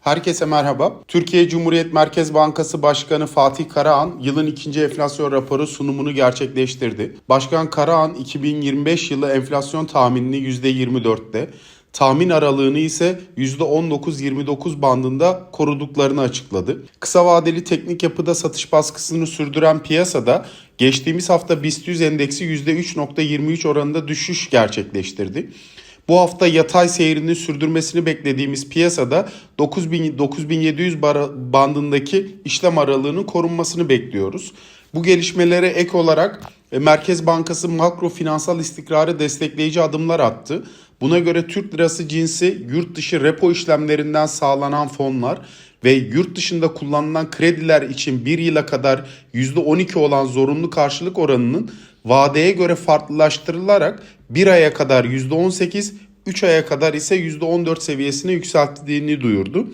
Herkese merhaba. Türkiye Cumhuriyet Merkez Bankası Başkanı Fatih Karahan yılın ikinci enflasyon raporu sunumunu gerçekleştirdi. Başkan Karahan 2025 yılı enflasyon tahminini %24'te, tahmin aralığını ise %19-29 bandında koruduklarını açıkladı. Kısa vadeli teknik yapıda satış baskısını sürdüren piyasada geçtiğimiz hafta BIST 100 endeksi %3.23 oranında düşüş gerçekleştirdi. Bu hafta yatay seyrini sürdürmesini beklediğimiz piyasada 9000 9700 bara- bandındaki işlem aralığının korunmasını bekliyoruz. Bu gelişmelere ek olarak e, Merkez Bankası makro finansal istikrarı destekleyici adımlar attı. Buna göre Türk lirası cinsi yurt dışı repo işlemlerinden sağlanan fonlar ve yurt dışında kullanılan krediler için bir yıla kadar %12 olan zorunlu karşılık oranının vadeye göre farklılaştırılarak 1 aya kadar %18, 3 aya kadar ise %14 seviyesine yükselttiğini duyurdu.